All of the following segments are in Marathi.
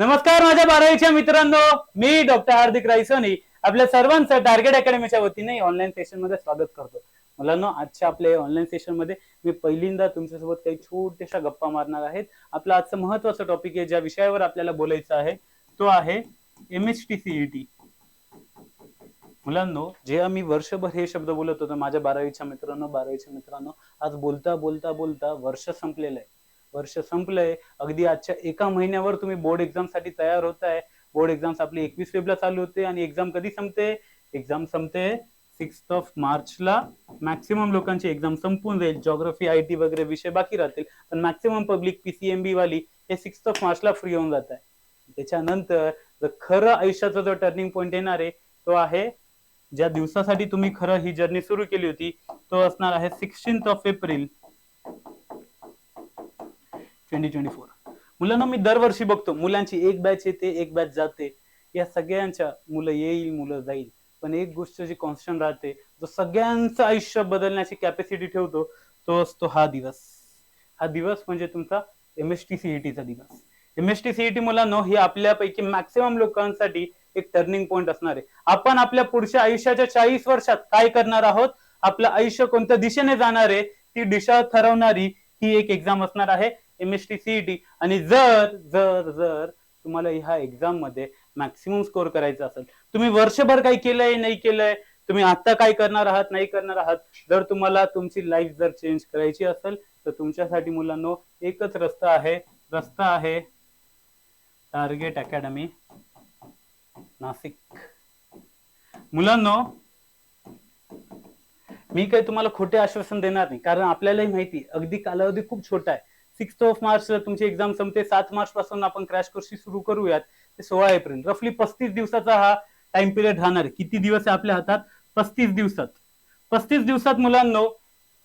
नमस्कार माझ्या बारावीच्या मित्रांनो मी डॉक्टर हार्दिक रायसोनी आपल्या सर्वांचं टार्गेट अकॅडमीच्या वतीने ऑनलाईन सेशनमध्ये स्वागत करतो. मुलांनो आजच्या आपल्या ऑनलाईन सेशनमध्ये मी पहिल्यांदा तुमच्यासोबत काही छोट्याशा गप्पा मारणार आहेत. आपला आजचं महत्वाचं टॉपिक आहे ज्या विषयावर आपल्याला बोलायचं आहे तो आहे एम एच टी सीईटी मुलांनो जे आम्ही वर्षभर हे शब्द बोलत होतो माझ्या बारावीच्या मित्रांनो बारावीच्या मित्रांनो आज बोलता बोलता बोलता वर्ष संपलेलं आहे. वर्ष संपलंय. अगदी आजच्या एका महिन्यावर तुम्ही बोर्ड एक्झामसाठी तयार होत आहे बोर्ड एक्झाम्स आपली एकवीस फेब्रुवारीला चालू होते आणि एक्झाम कधी संपते? एक्झाम संपते सिक्स ऑफ मार्चला मॅक्सिमम लोकांची एक्झाम संपून जाईल. जॉग्राफी आय टी वगैरे विषय बाकी राहतील. पण मॅक्सिमम पब्लिक पीसीएमबी वाली हे सिक्स ऑफ मार्चला फ्री होऊन जात आहे त्याच्यानंतर जर खरं आयुष्याचा जो टर्निंग पॉईंट येणार आहे तो आहे ज्या दिवसासाठी तुम्ही खरं ही जर्नी सुरू केली होती तो असणार आहे sixteen of April twenty twenty four मुलांना मी दरवर्षी बघतो. मुलांची एक बॅच येते एक बॅच जाते. या सगळ्यांच्या मुलं येईल मुलं जाईल. पण एक गोष्ट जी कॉन्स्टंट राहते जो सगळ्यांचं आयुष्य बदलण्याची कॅपॅसिटी ठेवतो तो असतो हा दिवस. हा दिवस म्हणजे तुमचा एम एस टी सीईटीचा दिवस. एम एस टी सीईटी मुलांनो ही आपल्यापैकी मॅक्सिमम लोकांसाठी एक टर्निंग पॉईंट असणार आहे. आपण आपल्या पुढच्या आयुष्याच्या चाळीस वर्षात काय करणार आहोत? आपलं आयुष्य कोणत्या दिशेने जाणार आहे? ती दिशा ठरवणारी ही एक एक्झाम असणार आहे. एम एस टी सीईटी आणि जर जर जर तुम्हाला ह्या एक्झाममध्ये मॅक्सिमम स्कोअर करायचा असेल तुम्ही वर्षभर काही केलंय नाही केलंय तुम्ही आता काय करणार आहात नाही करणार आहात जर तुम्हाला तुमची लाईफ जर चेंज करायची असेल तर तुमच्यासाठी मुलांनो एकच रस्ता आहे रस्ता आहे टार्गेट अकॅडमी नाशिक. मुलांनो मी काही तुम्हाला खोटे आश्वासन देणार नाही कारण आपल्यालाही माहिती अगदी कालावधी खूप छोटा आहे. सिक्स ऑफ मार्च तुमची एक्झाम संपते. सात मार्च पासून आपण क्रॅश कोर्सची सुरू करूयात. ते सोळा एप्रिल. रफली पस्तीस दिवसाचा हा टाइम पिरियड राहणार किती दिवस आहे आपल्या हातात? पस्तीस दिवसात. पस्तीस दिवसात मुलांनो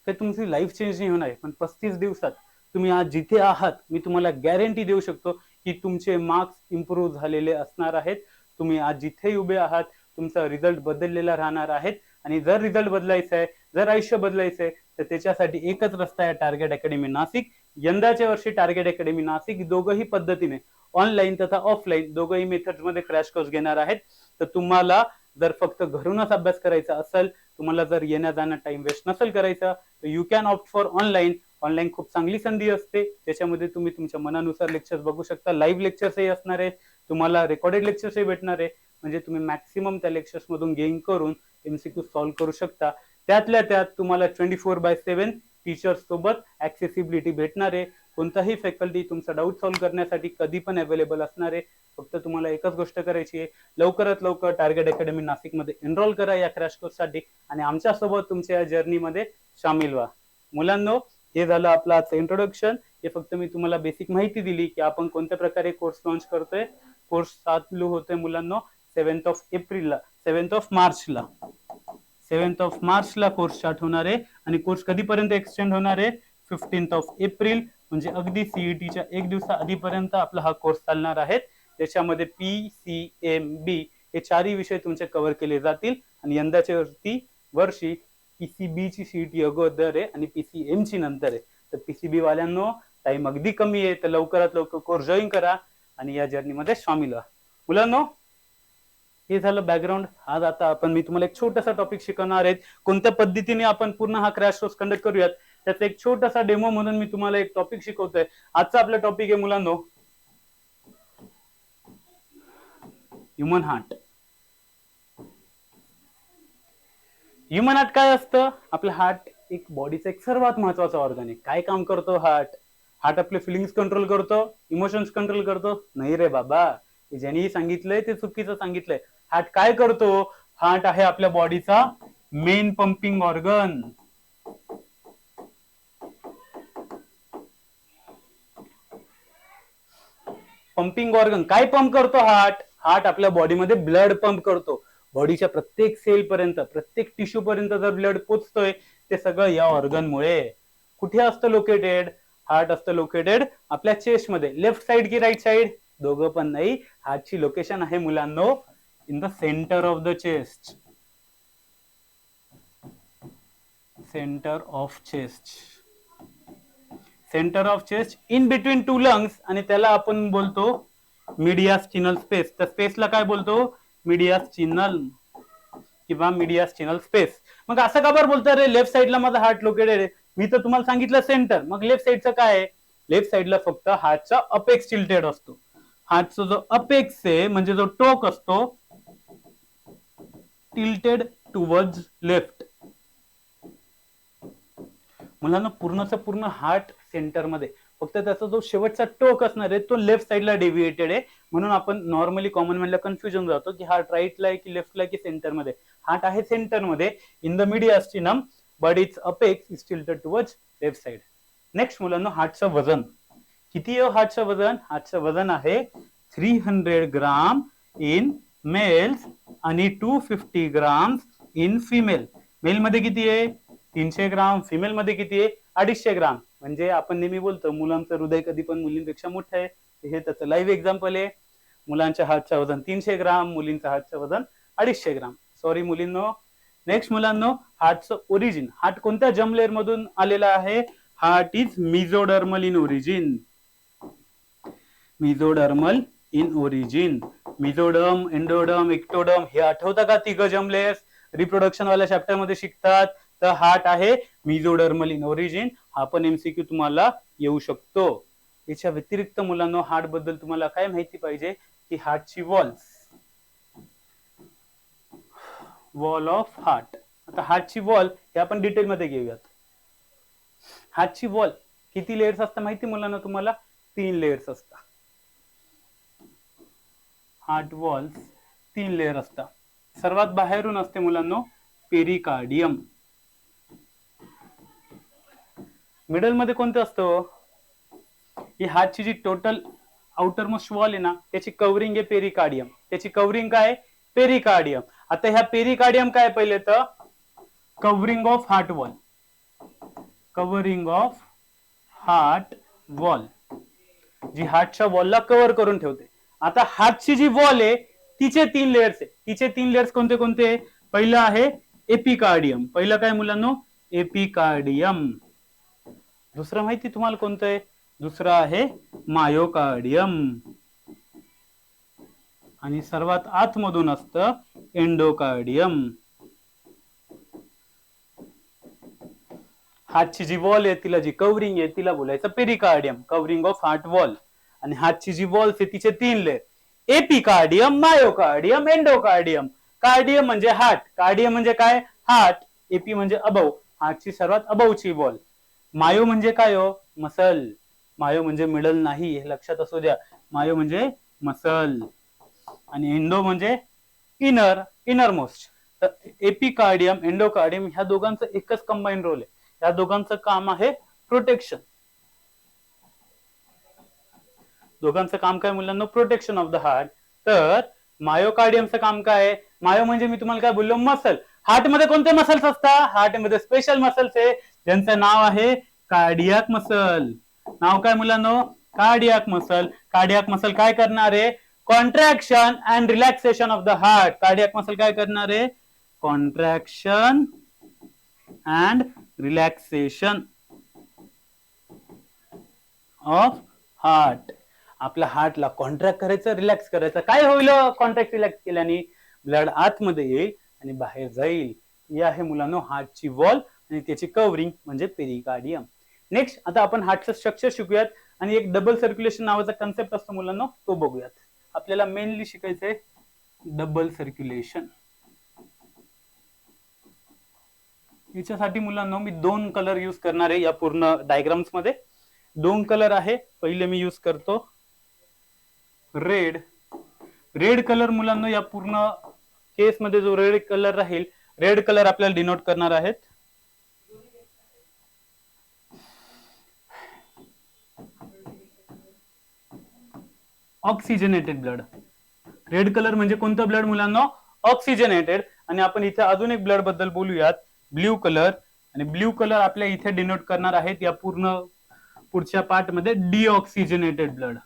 ते तुमची लाईफ चेंज नाही होणार आहे पण पस्तीस दिवसात तुम्ही आज जिथे आहात मी तुम्हाला गॅरंटी देऊ शकतो की तुमचे मार्क्स इम्प्रूव्ह झालेले असणार आहेत. तुम्ही आज जिथे उभे आहात तुमचा रिझल्ट बदललेला राहणार आहेत. आणि जर रिझल्ट बदलायचा आहे जर आयुष्य बदलायचं आहे तर त्याच्यासाठी एकच रस्ता आहे टार्गेट अकॅडमी नाशिक. यंदाच्या वर्षी टार्गेट अकॅडमी नाशिक दोघही पद्धतीने ऑनलाईन तथा ऑफलाईन दोघही मेथडमध्ये क्रॅश कोर्स घेणार आहेत. तर तुम्हाला जर फक्त घरूनच अभ्यास करायचा असेल तुम्हाला जर येण्या जाण्या टाइम वेस्ट नसेल करायचा तर you can opt for online online खूप चांगली संधी असते. त्याच्यामध्ये तुम्ही तुमच्या मनानुसार लेक्चर्स बघू शकता. लाईव्ह लेक्चर्सही असणार आहे तुम्हाला रेकॉर्डेड लेक्चर्सही भेटणार आहे. म्हणजे तुम्ही मॅक्सिमम त्या लेक्चर्स मधून गेन करून एमसीक्यू सॉल्व्ह करू शकता. त्यातल्या त्यात तुम्हाला twenty four by seven teachers सोबत ऍक्सेसिबिलिटी भेटणार आहे. कोणताही फॅकल्टी तुमचा डाऊट सॉल्व्ह करण्यासाठी कधी पण अवेलेबल असणार आहे. फक्त तुम्हाला एकच गोष्ट करायची आहे. लवकरात लवकर टार्गेट अकॅडमी नाशिकमध्ये एनरोल करा या क्रॅश कोर्ससाठी आणि आमच्यासोबत तुमच्या या जर्नीमध्ये सामील व्हा. मुलांनो हे झालं आपलं आजचं इंट्रोडक्शन हे फक्त मी तुम्हाला बेसिक माहिती दिली की आपण कोणत्या प्रकारे कोर्स लॉन्च करतोय. कोर्स चालू होतोय मुलांनो सेव्हन्थ ऑफ एप्रिलला सेव्हन्थ ऑफ मार्चला सेव्हन्थ ऑफ मार्चला कोर्स स्टार्ट होणार आहे. आणि कोर्स कधीपर्यंत एक्सटेंड होणार आहे? फिफ्टीन्थ ऑफ एप्रिल म्हणजे अगदी सीईटीच्या एक दिवसा आधीपर्यंत आपला हा कोर्स चालणार आहे. त्याच्यामध्ये पी सी एम बी हे चारही विषय तुमचे कव्हर केले जातील. आणि यंदाच्या वरती वर्षी पीसीबी ची सीईटी अगोदर आहे आणि पीसीएम ची नंतर आहे. तर पीसीबी वाल्यांनो टाइम अगदी कमी आहे. तर लवकरात लवकर कोर्स जॉईन करा आणि या जर्नीमध्ये सामील व्हा. मुलांनो हे झालं बॅकग्राऊंड आज आता आपण मी तुम्हाला एक छोटासा टॉपिक शिकवणार आहेत कोणत्या पद्धतीने आपण पूर्ण हा क्रॅश कोर्स कंडक्ट करूयात? त्याचा एक छोटासा डेमो म्हणून मी तुम्हाला एक टॉपिक शिकवतोय. आजचा आपला टॉपिक आहे मुलांनो. ह्युमन हार्ट ह्युमन हार्ट काय असतं? आपलं हार्ट एक बॉडीचं एक सर्वात महत्त्वाचा ऑर्गन आहे. काय काम करतो हार्ट हार्ट आपले फिलिंग्स कंट्रोल करतो इमोशन्स कंट्रोल करतो. नाही रे बाबा ज्यांनी सांगितलंय ते चुकीचं सांगितलंय. हार्ट काय करतो? हार्ट आहे आपल्या बॉडीचा main pumping organ pumping organ काय पंप करतो हार्ट हार्ट आपल्या बॉडीमध्ये ब्लड पंप करतो. बॉडीच्या प्रत्येक सेल पर्यंत प्रत्येक टिश्यू पर्यंत जर ब्लड पोचतोय ते सगळं या ऑर्गन मुळे. कुठे असतं लोकेटेड हार्ट असतं लोकेटेड आपल्या चेस्टमध्ये. लेफ्ट साइड की राईट साइड दोघं पण नाही. हार्टची लोकेशन आहे मुलांनो in the centre of the chest centre of chest centre of chest in between two lungs आणि त्याला आपण बोलतो मीडिया स्टिनल स्पेस तर स्पेसला काय बोलतो? मीडिया चिनल किंवा मीडिया चिनल स्पेस मग असं का बरं बोलतो रे लेफ्ट साईडला माझा हार्ट लोकेटेड आहे. मी तर तुम्हाला सांगितलं सेंटर मग लेफ्ट साईडचं काय आहे? लेफ्ट साईडला फक्त हार्टचा अपेक्स टिल्टेड असतो. हार्टचा जो अपेक्स आहे म्हणजे जो टोक असतो टिल्टेड टुवर्ड्स लेफ्ट मुलांना पूर्णचा पूर्ण हार्ट सेंटरमध्ये फक्त त्याचा जो शेवटचा टोक असणार आहे तो लेफ्ट साईडला डेव्हिएटेड आहे. म्हणून आपण नॉर्मली कॉमन मॅनला कन्फ्युजन जातो की हार्ट राईटला आहे की लेफ्टला की सेंटरमध्ये हार्ट आहे सेंटरमध्ये in the mediastinum but its apex is tilted towards left side next मुलांना हार्टचं वजन. किती आहे हो हार्टचं वजन? हार्टचं वजन आहे three hundred gram in males आणि two fifty gram in female male मध्ये किती आहे? तीनशे ग्राम. फिमेल मध्ये किती आहे? अडीचशे ग्राम. म्हणजे आपण नेहमी बोलतो मुलांचं हृदय कधी पण मुलींपेक्षा मोठं आहे. हे त्याचं लाईव्ह एक्झाम्पल आहे. मुलांच्या हातचं वजन तीनशे ग्राम मुलींचं हातचं वजन अडीचशे ग्राम. सॉरी मुलींनो. नेक्स्ट मुलांनो हार्टचं ओरिजिन हार्ट कोणत्या जमलेअर मधून आलेला आहे? Heart is mesodermal in origin mesodermal in origin mesoderm endoderm ectoderm हे आठवतं का तिघ जमलेस? रिप्रोडक्शन वाल्या चॅप्टरमध्ये शिकतात. तर हार्ट आहे मिझोडर्मल इन ओरिजिन हा पण एमसीक्यू तुम्हाला येऊ शकतो. याच्या व्यतिरिक्त मुलांना हार्टबद्दल तुम्हाला काय माहिती पाहिजे? की हार्टची वॉल्स वॉल ऑफ हार्ट आता हार्टची वॉल हे आपण डिटेलमध्ये घेऊयात. हार्टची वॉल किती लेयर्स असतात माहिती मुलांना तुम्हाला? तीन लेयर्स असतात. हार्ट वॉल्स तीन लेअर असतात. सर्वात बाहेरून असते मुलांना पेरिकार्डियम मिडलमध्ये कोणतं असतं? ही हातची जी टोटल आउटर मोस्ट वॉल आहे ना त्याची कव्हरिंग आहे पेरिकार्डियम त्याची कव्हरिंग काय? पेरिकार्डियम आता ह्या पेरिकार्डियम काय पहिले तर? Covering of heart wall covering of heart wall जी हार्टच्या वॉलला कव्हर करून ठेवते. आता हातची जी वॉल आहे तिचे तीन लेयर्स आहे. तिचे तीन लेयर्स कोणते कोणते? पहिलं आहे एपिकार्डियम. पहिलं काय मुलांनो? एपिकार्डियम. दुसरं माहिती तुम्हाला कोणतं आहे? दुसरं आहे मायोकार्डियम. आणि सर्वात आतमधून असतं एंडोकार्डियम. हातची जी वॉल आहे तिला जी कवरिंग आहे तिला बोलायचं pericardium covering of heart wall आणि हातची जी वॉल्स आहे तिचे तीन layer epicardium myocardium endocardium. Cardium म्हणजे हार्ट कार्डियम म्हणजे काय? हार्ट एपी म्हणजे अबव. हार्टची सर्वात अबवची वॉल मायो म्हणजे काय हो? मसल मायो म्हणजे मिडल नाही हे लक्षात असू द्या. मायो म्हणजे मसल आणि एंडो म्हणजे इनर इनर मोस्ट तर एपिकार्डियम एंडोकार्डियम ह्या दोघांचं एकच कंबाईन रोल आहे. या दोघांचं काम आहे प्रोटेक्शन दोघांचं काम काय मुलांना? प्रोटेक्शन ऑफ द हार्ट तर मायोकार्डियमचं काम काय? मायो म्हणजे मी तुम्हाला काय बोललो? मसल हार्टमध्ये कोणते मसल्स असतात? हार्टमध्ये स्पेशल मसल्स आहे. ज्यांचं नाव आहे कार्डियाक मसल नाव काय मुलांनो? कार्डियाक मसल कार्डियाक मसल काय करणार आहे? Contraction and relaxation of the heart cardiac muscle काय करणार आहे? Contraction and relaxation of heart आपल्या हार्टला कॉन्ट्रॅक्ट करायचं रिलॅक्स करायचं. काय होईल हो? कॉन्ट्रॅक्ट रिलॅक्स केल्याने ब्लड आतमध्ये येईल आणि बाहेर जाईल. हे आहे मुलांना हार्टची वॉल आणि त्याची कव्हरिंग म्हणजे पेरिकार्डियम नेक्स्ट आता आपण हार्टचं स्ट्रक्चर शिकूयात आणि एक डबल सर्क्युलेशन नावाचा कन्सेप्ट असतो मुलांना तो बघूयात. आपल्याला मेनली शिकायचंय डबल सर्क्युलेशन याच्यासाठी मुलांना मी दोन कलर युज करणार आहे या पूर्ण डायग्राम्समध्ये. दोन कलर आहे पहिले मी युज करतो. रेड रेड कलर मुलांना या पूर्ण केस मध्ये जो रेड कलर राहील रेड कलर आपल्याला डिनोट करणार आहेत. ऑक्सिजनेटेड ब्लड रेड कलर म्हणजे कोणतं ब्लड मुलांना? ऑक्सिजनेटेड आणि आपण इथे अजून एक ब्लडबद्दल बोलूयात. ब्ल्यू कलर आणि ब्ल्यू कलर आपल्या इथे डिनोट करणार आहेत या पूर्ण पुढच्या पार्टमध्ये डिऑक्सिजनेटेड ब्लड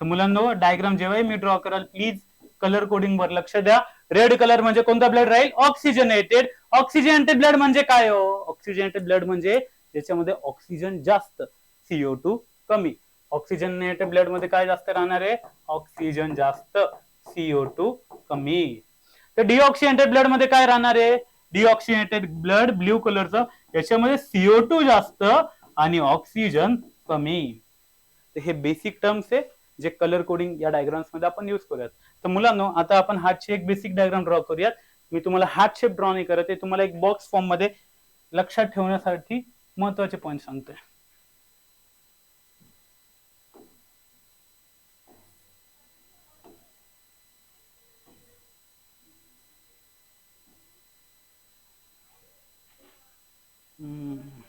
तर मुलांनो डायग्राम जेव्हाही मी ड्रॉ कराल प्लीज कलर कोडिंग वर लक्ष द्या. रेड कलर म्हणजे कोणता ब्लड राहील? ऑक्सिजनेटेड ऑक्सिजनेटेड ब्लड म्हणजे काय हो? ऑक्सिजनेटेड ब्लड म्हणजे ज्याच्यामध्ये ऑक्सिजन जास्त सीओ टू कमी. ऑक्सिजनेटेड ब्लडमध्ये काय जास्त राहणार आहे? ऑक्सिजन जास्त सीओ टू कमी. तर डिऑक्सिजनेटेड ब्लडमध्ये काय राहणार आहे? डिऑक्सिनेटेड ब्लड ब्ल्यू कलरचं याच्यामध्ये सीओ टू जास्त आणि ऑक्सिजन कमी. हे बेसिक टर्म्स आहे. जे कलर कोडिंग या डायग्राम्समध्ये आपण युज करूयात. तर मुलांनो आता आपण हातची एक बेसिक डायग्राम ड्रॉ करूयात. मी तुम्हाला हात शेप ड्रॉ नाही करत. आहे तुम्हाला एक बॉक्स फॉर्ममध्ये लक्षात ठेवण्यासाठी महत्त्वाचे पॉईंट सांगतोय. हम्म.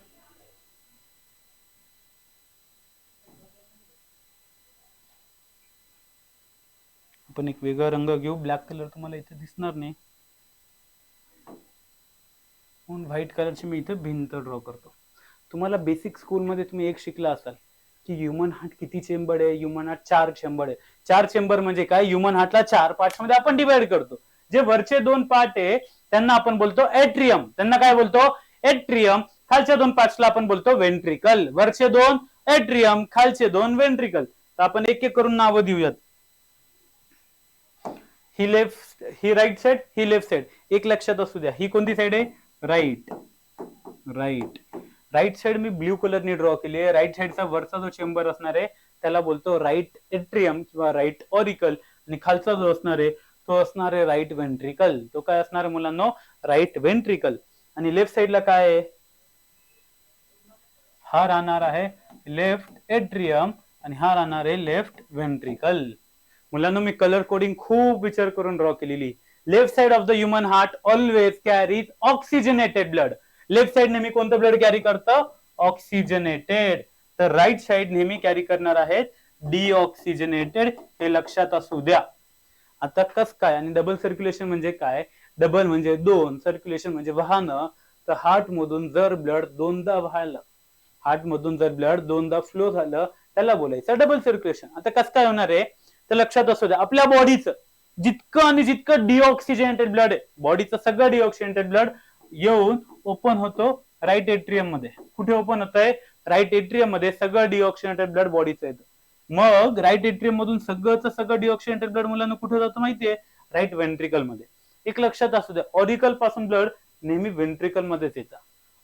आपण एक वेगळा रंग घेऊ. ब्लॅक कलर तुम्हाला इथे दिसणार नाही. म्हणून व्हाईट कलरची मी इथे भिंत ड्रॉ करतो. तुम्हाला बेसिक स्कूलमध्ये तुम्ही एक शिकला असाल की ह्युमन हार्ट किती चेंबर आहे? ह्युमन हार्ट चार चेंबर आहे. चार चेंबर म्हणजे काय? ह्युमन हार्टला चार पार्टमध्ये आपण डिवाइड करतो. जे वरचे दोन पार्ट आहे त्यांना आपण बोलतो एट्रियम त्यांना काय बोलतो? एट्रियम खालच्या दोन पार्ट्सला आपण बोलतो वेंट्रिकल वरचे दोन एट्रियम खालचे दोन वेंट्रिकल तर आपण एक एक करून नावं देऊयात. ही लेफ्ट ही राईट साइड ही लेफ्ट साइड एक लक्षात असू द्या. ही कोणती साइड आहे? राईट राईट राईट साइड मी ब्ल्यू कलरने ड्रॉ केली आहे. राईट साइडचा वरचा जो चेंबर असणार आहे त्याला बोलतो राईट एट्रियम किंवा राईट ऑरिकल आणि खालचा जो असणार आहे तो असणार आहे राईट वेंट्रिकल तो काय असणार आहे मुलांनो? राईट वेंट्रिकल आणि लेफ्ट साइडला काय आहे? हा राहणार आहे लेफ्ट एट्रियम आणि हा राहणार आहे लेफ्ट वेंट्रिकल मुलांना मी कलर कोडिंग खूप विचार करून ड्रॉ केलेली. Left side of the human heart always carries oxygenated blood left side नेहमी कोणतं ब्लड कॅरी करतं? ऑक्सिजनेटेड तर राईट साइड नेहमी कॅरी करणार आहेत डिऑक्सिजनेटेड हे लक्षात असू द्या. आता कस काय? आणि डबल सर्क्युलेशन म्हणजे काय? डबल म्हणजे दोन. सर्क्युलेशन म्हणजे वाहनं तर हार्ट मधून जर ब्लड दोनदा व्हायला हार्ट मधून जर ब्लड दोनदा फ्लो झालं त्याला बोलायचं डबल सर्क्युलेशन आता कसं काय होणार आहे? तर लक्षात असू द्या आपल्या बॉडीचं जितकं आणि जितकं डिऑक्सिजनेटेड ब्लड आहे बॉडीचं सगळं डिऑक्सिजनेटेड ब्लड येऊन ओपन होतो राईट एट्रियममध्ये. कुठे ओपन होत आहे राईट एट्रियममध्ये सगळं डिऑक्सिजनेटेड ब्लड बॉडीचं येतं. मग राईट एट्रियम मधून सगळंच सगळं डिऑक्सिजनेटेड ब्लड मुलांना कुठे जातं माहितीये? राईट वेंट्रिकलमध्ये. एक लक्षात असू द्या ऑरिकलपासून ब्लड नेहमी वेंट्रिकल मध्येच येतं.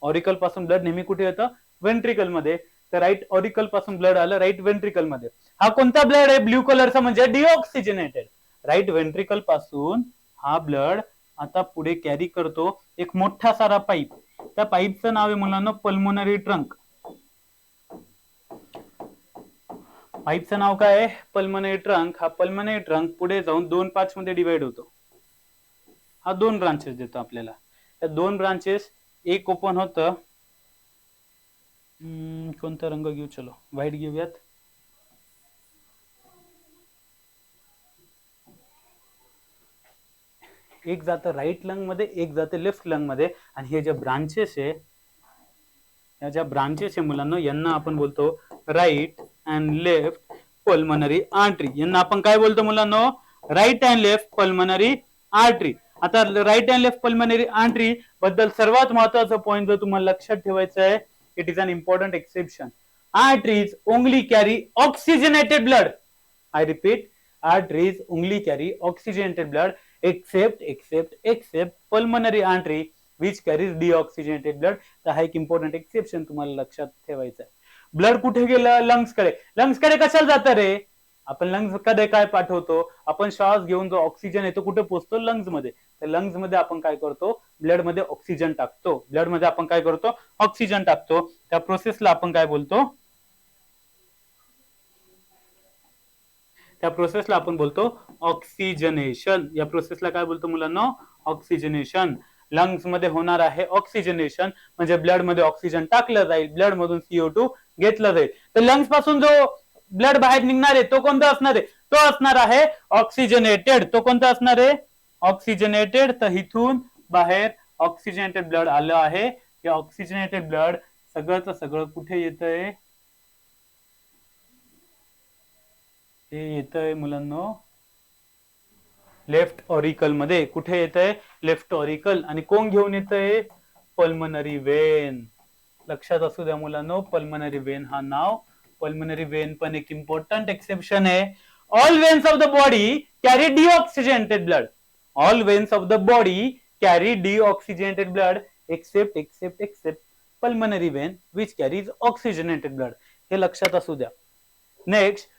ऑरिकलपासून ब्लड नेहमी कुठे येतं? वेंट्रिकलमध्ये. तर राईट ऑरिकलपासून ब्लड आलं राईट वेंट्रिकलमध्ये. हा कोणता ब्लड आहे? ब्ल्यू कलरचा म्हणजे डिऑक्सिजनेटेड राईट वेंट्रिकलपासून हा ब्लड आता पुढे कॅरी करतो एक मोठा सारा पाईप त्या पाईपचं नाव आहे मुलांना पल्मोनरी ट्रंक पाईपचं नाव काय आहे? पल्मोनरी ट्रंक हा पल्मोनरी ट्रंक पुढे जाऊन दोन पाच मध्ये डिवाइड होतो. हा दोन ब्रांचेस देतो आपल्याला. त्या दोन ब्रांचेस एक ओपन होतं. कोणता रंग घेऊ? चलो व्हाईट घेऊयात. एक जातं राईट लंगमध्ये एक जातं लेफ्ट लंगमध्ये. आणि हे जे ब्रांचेस आहे या ज्या ब्रांचेस आहे मुलांना यांना आपण बोलतो right and left pulmonary artery यांना आपण काय बोलतो मुलांना? Right and left pulmonary artery आता right and left pulmonary artery बद्दल सर्वात महत्त्वाचा पॉईंट जर तुम्हाला लक्षात ठेवायचा आहे it is an important exception arteries only carry oxygenated blood I repeat arteries only carry oxygenated blood except except except pulmonary artery which carries deoxygenated blood तर हा एक इम्पॉर्टंट एक्सेप्शन तुम्हाला लक्षात ठेवायचं आहे. ब्लड कुठे गेलं? लंग्सकडे. लंग्सकडे कशाला जातं रे? आपण लंग्सकडे काय पाठवतो? आपण श्वास घेऊन जो ऑक्सिजन येतो कुठे पोचतो? लंग्समध्ये. तर लंग्समध्ये आपण काय करतो? ब्लडमध्ये ऑक्सिजन टाकतो. ब्लडमध्ये आपण काय करतो? ऑक्सिजन टाकतो. त्या प्रोसेसला आपण काय बोलतो? त्या प्रोसेसला आपण बोलतो ऑक्सिजनेशन या प्रोसेसला काय बोलतो मुलांना? ऑक्सिजनेशन लंग्समध्ये होणार आहे ऑक्सिजनेशन म्हणजे ब्लडमध्ये ऑक्सिजन टाकलं जाईल. ब्लड मधून सीओ टू घेतलं जाईल. तर लंग्सपासून जो ब्लड बाहेर निघणार आहे तो कोणता असणार आहे? तो असणार आहे ऑक्सिजनेटेड तो कोणता असणार आहे? ऑक्सिजनेटेड तर इथून बाहेर ऑक्सिजनेटेड ब्लड आलं आहे. हे ऑक्सिजनेटेड ब्लड सगळं सगळं कुठे येतंय? हे येतंय मुलांना. लेफ्ट ऑरिकलमध्ये कुठे येतंय? लेफ्ट ऑरिकल आणि कोण घेऊन येतंय? पल्मनरी वेन लक्षात असू द्या मुलांनो पल्मनरी वेन हा नाव. पल्मनरी वेन पण एक इम्पॉर्टंट एक्सेप्शन आहे. All veins of the body carry deoxygenated blood all veins of the body carry deoxygenated blood except except except pulmonary vein which carries oxygenated blood हे लक्षात असू द्या. नेक्स्ट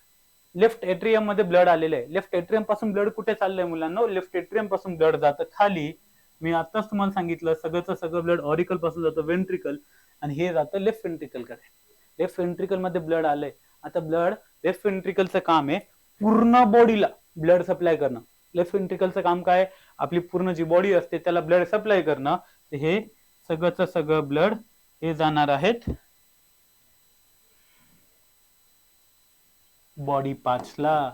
लेफ्ट एट्रियममध्ये ब्लड आलेलं आहे. लेफ्ट एट्रियमपासून ब्लड कुठे चाललंय मुलांना? लेफ्ट एट्रियमपासून ब्लड जातं खाली. मी आताच तुम्हाला सांगितलं सगळंच सगळं ब्लड ऑरिकलपासून जातं वेंट्रिकल आणि हे जातं लेफ्ट वेंट्रिकलकडे. लेफ्ट वेंट्रिकलमध्ये ब्लड आलंय. आता ब्लड लेफ्ट वेंट्रिकलचं काम आहे पूर्ण बॉडीला ब्लड सप्लाय करणं. लेफ्ट वेंट्रिकलचं काम काय? आपली पूर्ण जी बॉडी असते त्याला ब्लड सप्लाय करणं. हे सगळंच सगळं ब्लड हे जाणार आहेत. बॉडी पार्ट्सला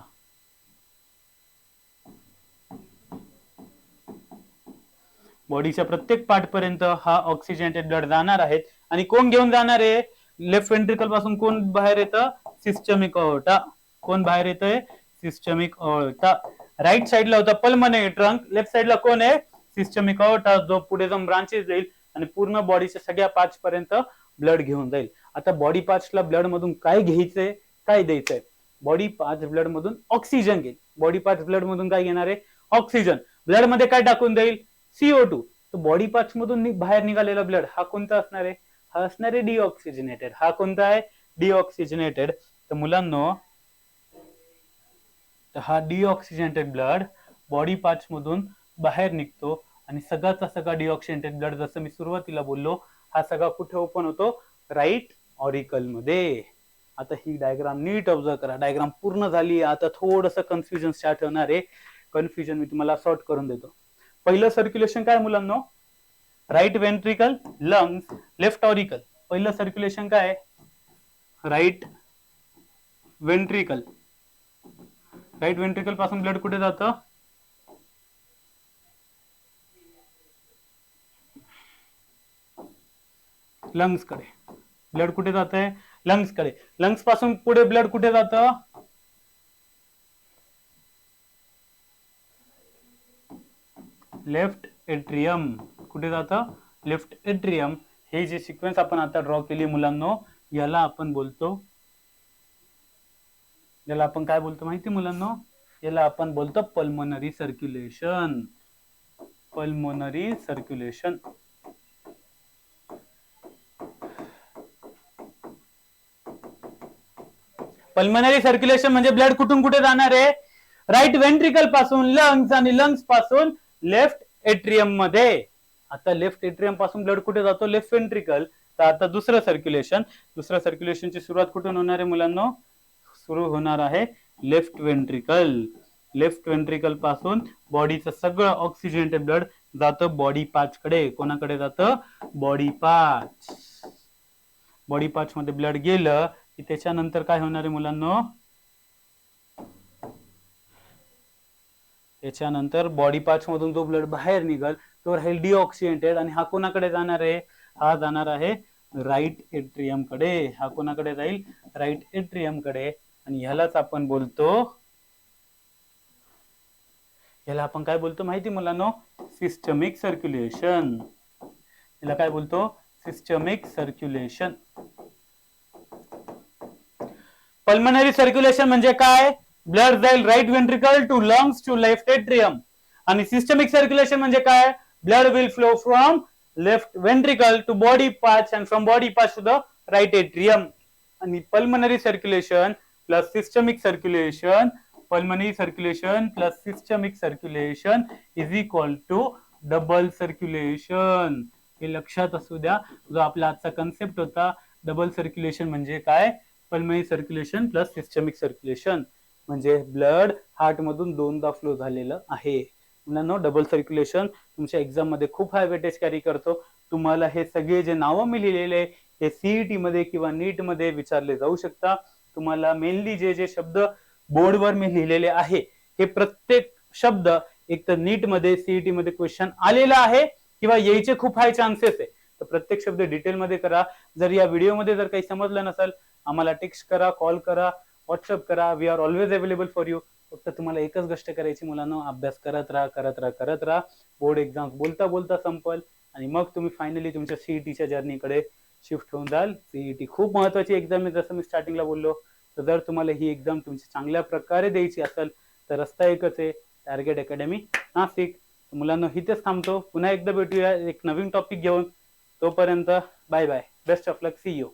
बॉडीच्या प्रत्येक पार्ट पर्यंत हा ऑक्सिजनेटेड ब्लड जाणार आहेत. आणि कोण घेऊन जाणार आहे? लेफ्ट वेंट्रिकलपासून कोण बाहेर येतं? सिस्टमिक ओळटा कोण बाहेर येतोय? सिस्टमिक अओर्टा राईट साईडला होता पल्मने ट्रंक लेफ्ट साईडला कोण आहे? सिस्टमिक अओर्टा जो पुढे जाऊन ब्रांचेस जाईल आणि पूर्ण बॉडीच्या सगळ्या पार्ट्स पर्यंत ब्लड घेऊन जाईल. आता बॉडी पार्ट्सला ब्लड मधून काय घ्यायचंय? काय द्यायचंय? बॉडी पार्ट ब्लड मधून ऑक्सिजन घेईल. बॉडी पार्ट ब्लड मधून काय घेणार आहे? ऑक्सिजन ब्लडमध्ये काय टाकून देईल? सीओ टू तर बॉडी पाच मधून बाहेर निघालेला ब्लड हा कोणता असणार आहे? हा असणार आहे डिऑक्सिजनेटेड हा कोणता आहे? डिऑक्सिजनेटेड तर मुलांनो तर हा डिऑक्सिजनेटेड ब्लड बॉडी पार्ट्स मधून बाहेर निघतो. आणि सगळ्याचा सगळा डिऑक्सिजनेटेड ब्लड जसं मी सुरुवातीला बोललो हा सगळा कुठे ओपन होतो? राईट ऑरिकलमध्ये. आता ही डायग्राम नीट ऑब्झर्व करा. डायग्राम पूर्ण झाली आता थोडस कन्फ्युजन स्टार्ट होणार आहे. कन्फ्युजन मी तुम्हाला सॉर्ट करून देतो. पहिलं सर्क्युलेशन काय मुलांनो? Right ventricle lungs left auricle पहिलं सर्क्युलेशन काय राईट वेंट्रिकल राईट वेंट्रिकलपासून ब्लड कुठे जातं? लंग्सकडे. ब्लड कुठे जात आहे लंग्सकडे. लंग्सपासून पुढे ब्लड कुठे जातं? लेफ्ट एट्रियम कुठे जातं? लेफ्ट एट्रियम हे जे सिक्वेन्स आपण आता ड्रॉ केली मुलांनो याला आपण बोलतो याला आपण काय बोलतो माहिती मुलांनो? याला आपण बोलतो pulmonary circulation pulmonary circulation pulmonary circulation म्हणजे ब्लड कुठून कुठे जाणार आहे? राईट वेंट्रिकलपासून लंग्स आणि लंग्सपासून लेफ्ट एट्रियममध्ये. आता लेफ्ट एट्रियमपासून ब्लड कुठे जातो? लेफ्ट व्हेंट्रिकल तर आता दुसरं सर्क्युलेशन दुसऱ्या सर्क्युलेशनची सुरुवात कुठून होणार आहे मुलांना? सुरू होणार आहे लेफ्ट वेंट्रिकल लेफ्ट वेंट्रिकलपासून बॉडीचं सगळं ऑक्सिजनेटेड ब्लड जातं बॉडी पाच कडे. कोणाकडे जातं? बॉडी पाच बॉडी पाच मध्ये ब्लड गेलं की त्याच्यानंतर काय होणार आहे मुलांना? त्याच्यानंतर बॉडी पाच मधून जो ब्लड बाहेर निघल तो राहील डिऑक्सिडेटेड आणि हा कोणाकडे जाणार आहे? हा जाणार आहे राईट एट्रियमकडे. हा कोणाकडे जाईल? राईट एट्रियमकडे. आणि ह्यालाच आपण बोलतो याला आपण काय बोलतो माहिती मुलांनो? सिस्टमिक सर्क्युलेशन याला काय बोलतो? सिस्टमिक सर्क्युलेशन पल्मनरी सर्क्युलेशन म्हणजे काय? ब्लड जाईल right ventricle to lungs to left atrium आणि सिस्टमिक सर्क्युलेशन म्हणजे काय? Blood will flow from left ventricle to body parts and from body part to the right atrium आणि pulmonary circulation plus systemic circulation pulmonary circulation plus systemic circulation is equal to double circulation हे लक्षात असू द्या. जो आपला आजचा कन्सेप्ट होता डबल सर्क्युलेशन म्हणजे काय? Pulmonary circulation plus systemic circulation म्हणजे ब्लड हार्ट मधून दोनदा फ्लो झालेलं आहे. मुलांना डबल सर्क्युलेशन तुमच्या एक्झाममध्ये खूप हाय वेटेज कॅरी करतो. तुम्हाला हे सगळे जे नावं मी लिहिलेले हे सीईटी मध्ये किंवा नीटमध्ये विचारले जाऊ शकता. तुम्हाला मेनली जे जे शब्द बोर्डवर मी लिहिलेले आहे हे प्रत्येक शब्द एक तर नीटमध्ये सीईटी मध्ये क्वेश्चन आलेला आहे किंवा यायचे खूप हाय चान्सेस आहे. तर प्रत्येक शब्द डिटेल मध्ये करा. जर या व्हिडिओमध्ये जर काही समजलं नसेल आम्हाला टेक्स्ट करा कॉल करा व्हॉट्सअप करा. We are always available for you फक्त तुम्हाला एकच गोष्ट करायची मुलांना अभ्यास करत राहा करत राहा करत राहा. बोर्ड एक्झाम बोलता बोलता संपल आणि मग तुम्ही फायनली तुमच्या सीईटीच्या जर्नीकडे शिफ्ट होऊन जाल. सीईटी खूप महत्वाची एक्झाम आहे. जसं मी स्टार्टिंगला बोललो तर जर तुम्हाला ही एक्झाम तुमची चांगल्या प्रकारे द्यायची असेल तर रस्ता एकच आहे. Target academy Nashik. मुलांना इथेच थांबतो. पुन्हा एकदा भेटूया. एक नवीन टॉपिक घेऊन. तोपर्यंत bye bye best of luck see you